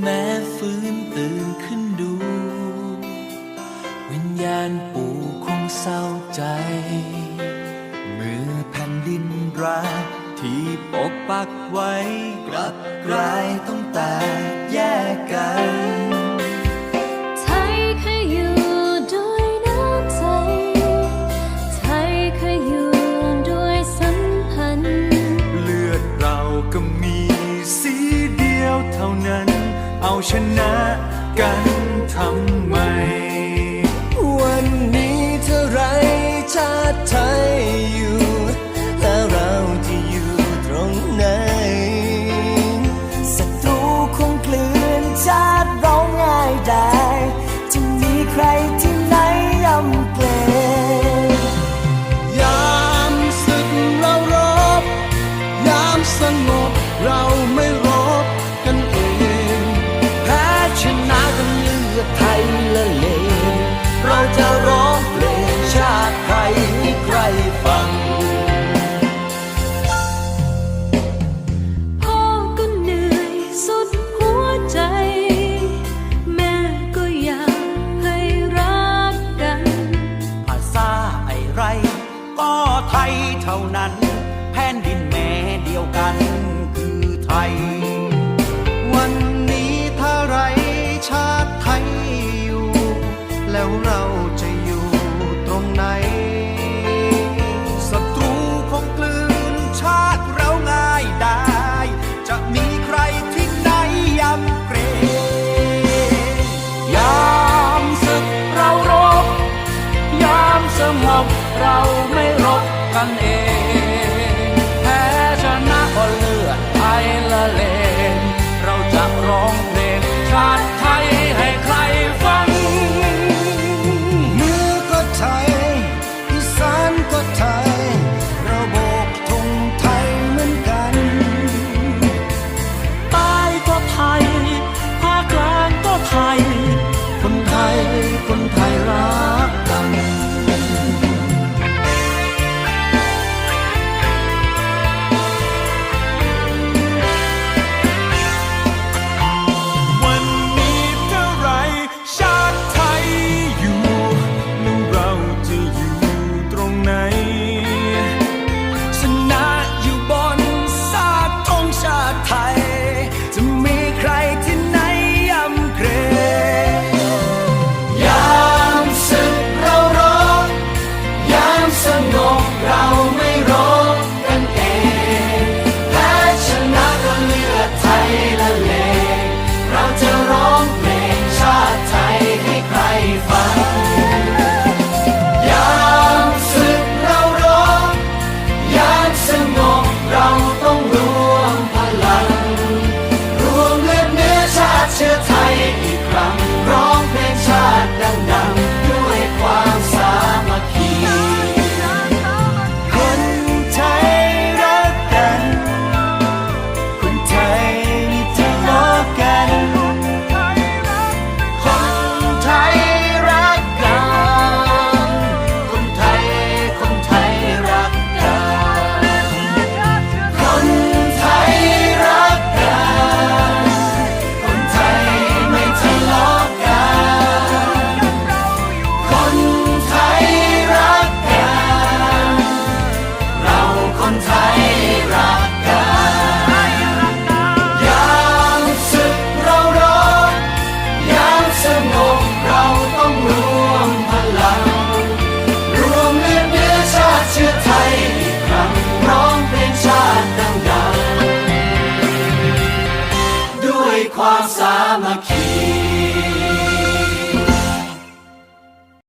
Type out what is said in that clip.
แม้ฟื้นตื่นขึ้นดู วิญญาณปู่คงเศร้าใจ เมื่อแผ่นดินรักที่ปกปักไว้กลับกลายต้องแตก ชนะกัน แผ่นดินแม่เดียวกันคือไทย วันนี้ถ้าไรชาติไทยอยู่ แล้วเราจะอยู่ตรงไหนศัตรูคงกลืนชาติเราง่ายได้ จะมีใครที่ไหนยำเกรงยามศึกเรารบ ยามสงบเราไม่รบกันเอง God. งบเรา samaki